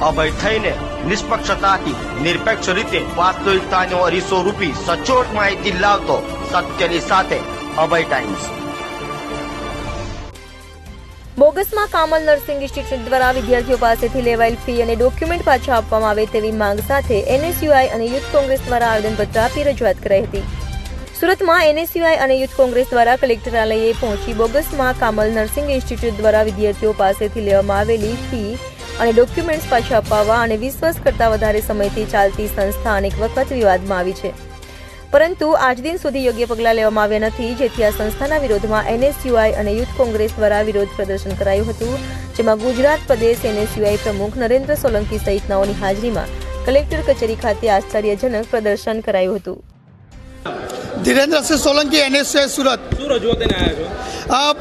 અભય થઈને નિષ્પક્ષતાથી, નિરપેક્ષ રીતે વાસ્તવિકતાનો અરીસો રૂપી સચોટ માહિતી લાવતો સત્યની સાથે અભય ટાઈમ્સ. બોગસમાં કામલ નર્સિંગ ઇન્સ્ટિટ્યૂટ દ્વારા વિદ્યાર્થીઓ પાસેથી લેવાયેલ ફી અને ડોક્યુમેન્ટ પાછા આપવામાં આવે તેવી માંગ સાથે એનએસયુઆઈ અને યુથ કોંગ્રેસ દ્વારા આવેદનપત્ર આપી રજૂઆત કરાઈ હતી. સુરતમાં એનએસયુઆઈ અને યુથ કોંગ્રેસ દ્વારા કલેક્ટરાલયે પહોંચી બોગસમાં કામલ નર્સિંગ ઇન્સ્ટિટ્યૂટ દ્વારા વિદ્યાર્થીઓ પાસેથી લેવામાં આવેલી ફી અને ડોક્યુમેન્ટ્સ પાછા અપાવવા અને વીસ વર્ષ કરતાં વધારે સમયથી ચાલતી સંસ્થા અનેક વખત વિવાદમાં આવી છે. પરંતુ આજ દિન સુધી યોગ્ય પગલાં લેવામાં આવ્યા નથી જેથી આ સંસ્થાના વિરોધમાં એનએસયુઆઈ અને યુથ કોંગ્રેસ દ્વારા વિરોધ પ્રદર્શન કરાયું હતું જેમાં ગુજરાત પ્રદેશ એનએસયુઆઈ પ્રમુખ નરેન્દ્ર સોલંકી સહિતનાઓની હાજરીમાં કલેક્ટર કચેરી ખાતે આશ્ચર્યજનક પ્રદર્શન કરાયું હતું. ધીરેન્દ્રસિંહ સોલંકી એનએસયુઆઈ સુરત. શું રજૂઆત અ,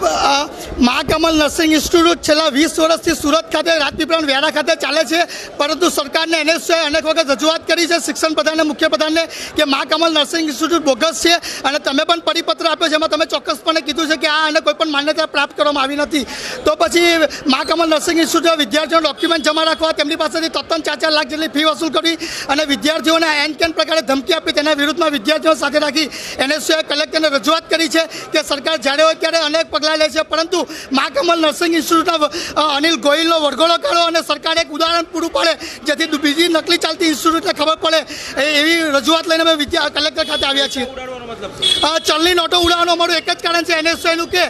મહાકમલ નર્સિંગ ઇન્સ્ટિટ્યૂટ છેલ્લા વીસ વર્ષથી સુરત ખાતે રાજપીપળા વેરા ખાતે ચાલે છે. પરંતુ સરકારને એનએસએ અનેક વખત રજૂઆત કરી છે. શિક્ષણ પ્રધાનને મુખ્ય પ્રધાનને કે મહાકમલ નર્સિંગ ઇન્સ્ટિટ્યૂટ બોગસ છે અને તમે પણ પરિપત્ર આપ્યો છે. એમાં તમે ચોક્કસપણે કીધું છે કે આ અને કોઈ પણ માન્યતા પ્રાપ્ત કરવામાં આવી નથી. તો પછી મહાકમલ નર્સિંગ ઇન્સ્ટિટ્યૂટ વિદ્યાર્થીઓ ડોક્યુમેન્ટ જમા રાખવા તેમની પાસેથી તત્તન ચાર ચાર લાખ જેટલી ફી વસૂલ કરવી અને વિદ્યાર્થીઓને એન કેન પ્રકારે ધમકી આપી તેના વિરુદ્ધમાં વિદ્યાર્થીઓ સાથે રાખી એનએસયુએ કલેક્ટરને રજૂઆત કરી છે કે સરકાર જ્યારે હોય ત્યારે અનેક પગલાં લે છે. પરંતુ મહાકમલ નર્સિંગ ઇન્સ્ટિટ્યૂટના અનિલ ગોહિલનો વરઘોડો કાઢો અને સરકાર એક ઉદાહરણ પૂરું પાડે જેથી બીજી નકલી ચાલતી ઇન્સ્ટિટ્યૂટને ખબર પડે. એવી રજૂઆત લઈને અમે વિદ્યા કલેક્ટર ખાતે આવ્યા છીએ. ચલણી નોટો ઉડાવવાનો અમારું એક જ કારણ છે. એનએસયુનું કે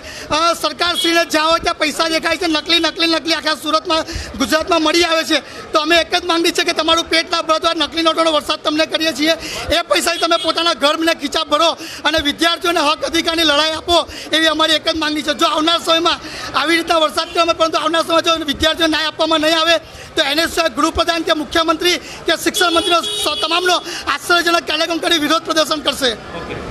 સરકારશ્રીને જ્યાં હોય ત્યાં પૈસા દેખાય છે. નકલી નકલી નકલી આખા સુરતમાં ગુજરાતમાં મળી આવે છે. તો અમે એક જ માંગી છે કે તમારું પેટ ના ભરતો આ નકલી નોટોનો વરસાદ તમને કરીએ છીએ. એ પૈસાથી તમે પોતાના ઘરને ખીચા ભરો અને વિદ્યાર્થીઓને હક અધિકારની લડાઈ આપો એવી અમારી એક જ માંગણી છે. જો આવનાર સમયમાં આવી રીતના વરસાદ કરવામાં પરંતુ આવનાર સમયમાં જો વિદ્યાર્થીઓને ન્યાય આપવામાં નહીં આવે તો એનએસયુએ ગૃહપ્રધાન કે મુખ્યમંત્રી કે શિક્ષણ મંત્રીનો તમામનો આશ્ચર્યજનક કાર્યક્રમ કરી વિરોધ પ્રદર્શન કરશે.